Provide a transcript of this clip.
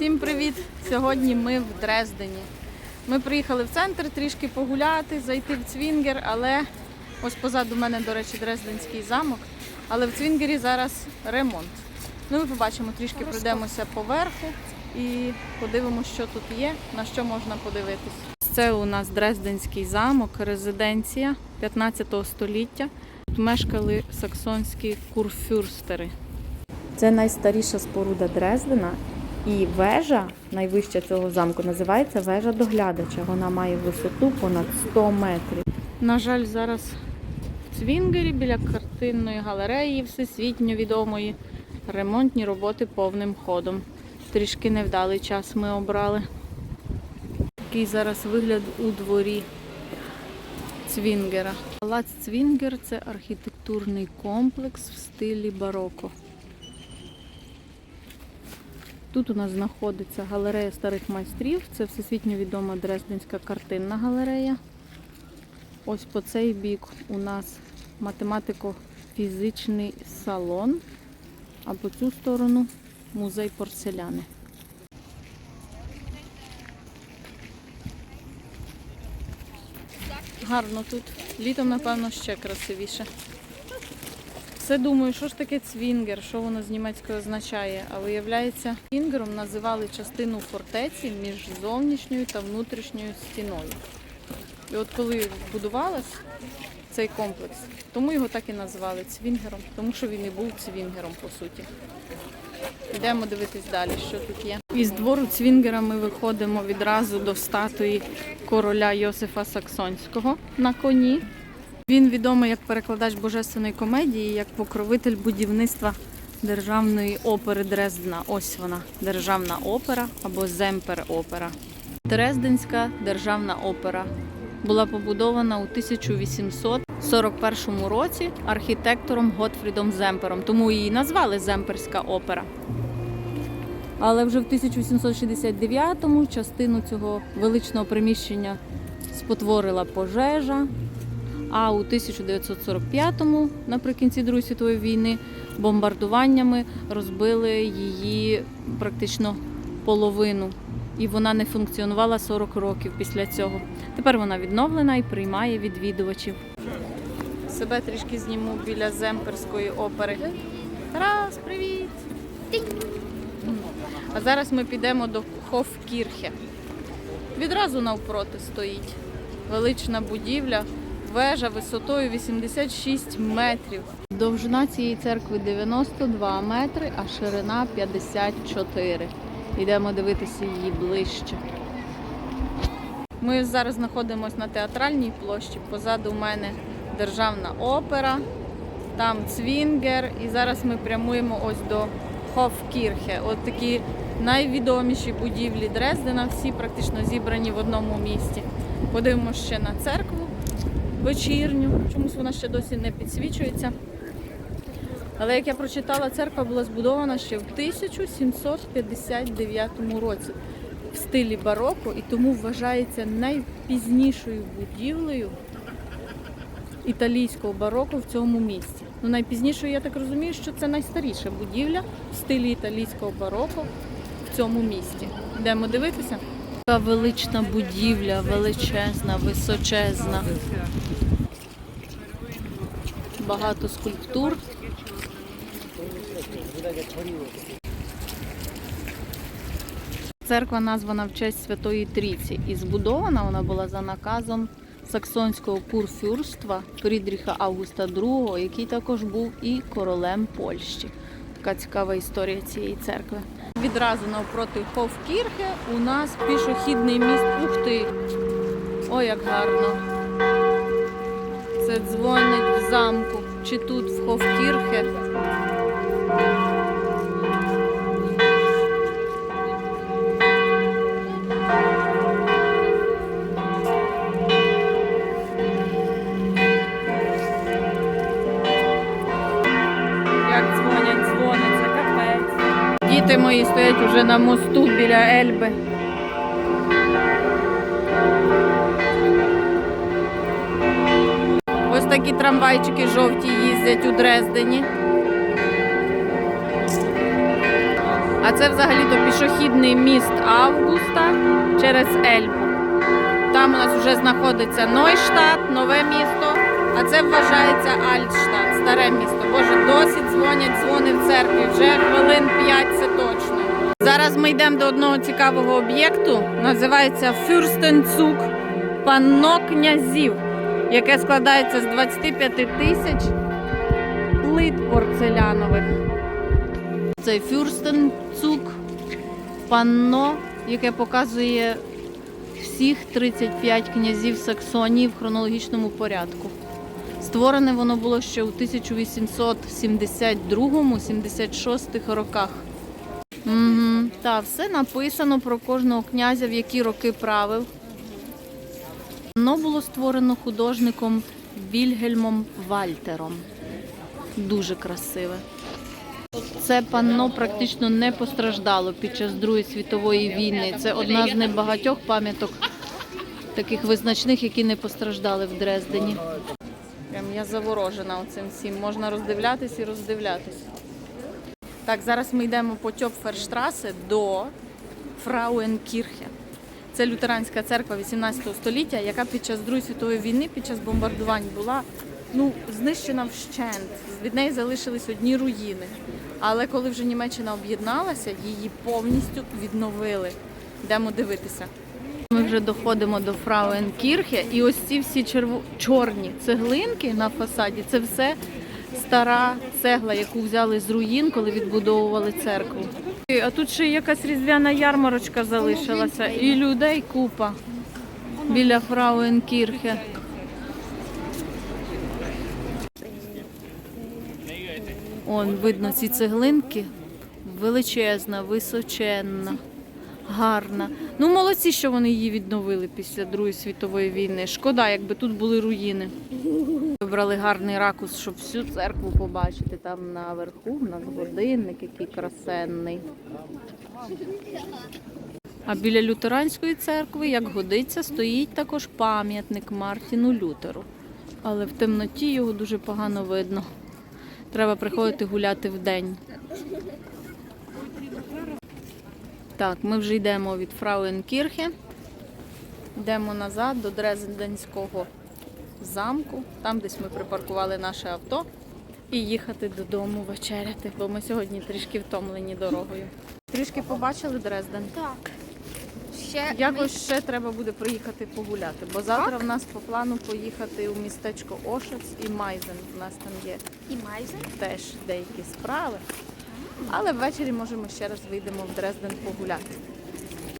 Всім привіт! Сьогодні ми в Дрездені. Ми приїхали в центр трішки погуляти, зайти в Цвінгер, але ось позаду мене, до речі, Дрезденський замок. Але в Цвінгері зараз ремонт. Ну, ми побачимо, трішки пройдемося поверху і подивимося, що тут є, на що можна подивитись. Це у нас Дрезденський замок, резиденція 15 століття. Тут мешкали саксонські курфюрстери. Це найстаріша споруда Дрездена. І вежа, найвища цього замку, називається вежа доглядача. Вона має висоту понад 100 метрів. На жаль, зараз в Цвінгері біля картинної галереї всесвітньо відомої ремонтні роботи повним ходом. Трішки невдалий час ми обрали. Такий зараз вигляд у дворі Цвінгера. Палац Цвінгер це архітектурний комплекс в стилі бароко. Тут у нас знаходиться галерея старих майстрів. Це всесвітньо відома Дрезденська картинна галерея. Ось по цей бік у нас математико-фізичний салон, а по цю сторону музей порцеляни. Гарно тут. Літом, напевно, ще красивіше. Все думаю, що ж таке цвінгер, що воно з німецької означає. А виявляється, цвінгером називали частину фортеці між зовнішньою та внутрішньою стіною. І от коли будувалась цей комплекс, тому його так і назвали цвінгером, тому що він і був цвінгером по суті. Йдемо дивитись далі, що тут є. Із двору цвінгера ми виходимо відразу до статуї короля Йосифа Саксонського на коні. Він відомий як перекладач божественної комедії, як покровитель будівництва державної опери Дрездена. Ось вона, державна опера або Земпер-опера. Дрезденська державна опера була побудована у 1841 році архітектором Готфрідом Земпером, тому її назвали Земперська опера. Але вже в 1869-му частину цього величного приміщення спотворила пожежа. А у 1945-му, наприкінці Другої світової війни, бомбардуваннями розбили її практично половину. І вона не функціонувала 40 років після цього. Тепер вона відновлена і приймає відвідувачів. Себе трішки зніму біля Земперської опери. Тарас, привіт! А зараз ми підемо до Хофкірхе. Відразу навпроти стоїть велична будівля, вежа висотою 86 метрів. Довжина цієї церкви 92 метри, а ширина 54. Йдемо дивитися її ближче. Ми зараз знаходимося на театральній площі. Позаду мене державна опера, там цвінгер. І зараз ми прямуємо ось до Хофкірхе. От такі найвідоміші будівлі Дрездена, всі практично зібрані в одному місті. Подивимося ще на церкву вечірню. Чомусь вона ще досі не підсвічується. Але як я прочитала, церква була збудована ще в 1759 році в стилі бароко і тому вважається найпізнішою будівлею італійського бароко в цьому місті. Ну, найпізнішою, я так розумію, що це найстаріша будівля в стилі італійського бароко в цьому місті. Йдемо дивитися. Така велична будівля, величезна, височезна. Багато скульптур. Церква названа в честь Святої Трійці і збудована вона була за наказом саксонського курфюрства Фрідріха Августа II, який також був і королем Польщі. Така цікава історія цієї церкви. Відразу навпроти Ховкірхи у нас пішохідний міст. Ухти. О, як гарно! Це дзвонить в замку. Чи тут в Ховкірхе? Стоять уже на мосту біля Ельби. Ось такі трамвайчики жовті їздять у Дрездені. А це взагалі-то пішохідний міст Августа через Ельбу. Там у нас вже знаходиться Нойштадт, нове місто, а це вважається Альтштадт, старе місто. Боже, досі дзвонять дзвони в церкві, вже хвилин 5 це точно. Зараз ми йдемо до одного цікавого об'єкту, називається Фюрстенцук, панно князів, яке складається з 25 тисяч плит порцелянових. Цей Фюрстенцук, панно, яке показує всіх 35 князів Саксонії в хронологічному порядку. Створене воно було ще у 1872-76 роках. Угу. Так, все написано про кожного князя, в які роки правив. Воно було створено художником Вільгельмом Вальтером. Дуже красиве. Це панно практично не постраждало під час Другої світової війни. Це одна з небагатьох пам'яток таких визначних, які не постраждали в Дрездені. Я заворожена оцим всім. Можна роздивлятись і роздивлятись. Так, зараз ми йдемо по Тьопферштрасе до Фрауенкірхе. Це лютеранська церква 18 століття, яка під час Другої світової війни, під час бомбардувань була ну, знищена вщент. Від неї залишились одні руїни. Але коли вже Німеччина об'єдналася, її повністю відновили. Йдемо дивитися. Ми вже доходимо до Фрауенкірхе, і ось ці всі черво... чорні цеглинки на фасаді це все стара цегла, яку взяли з руїн, коли відбудовували церкву. А тут ще якась різдвяна ярмарочка залишилася, і людей купа біля Фрауенкірхе. Он видно ці цеглинки. Величезна, височенна, гарна. Ну, молодці, що вони її відновили після Другої світової війни. Шкода, якби тут були руїни. Вибрали гарний ракурс, щоб всю церкву побачити. Там наверху в нас годинник, який красенний. А біля лютеранської церкви, як годиться, стоїть також пам'ятник Мартіну Лютеру. Але в темноті його дуже погано видно. Треба приходити гуляти в день. Так, ми вже йдемо від Фрауенкірхе. Йдемо назад до Дрезденського замку, там десь ми припаркували наше авто і їхати додому вечеряти, бо ми сьогодні трішки втомлені дорогою. Трішки побачили Дрезден. Так. Ще Якось ще треба буде приїхати погуляти, бо завтра в нас по плану поїхати у містечко Ошац і Майзен. У нас там є і майзен. теж деякі справи. Але ввечері, можемо ще раз вийдемо в Дрезден погуляти.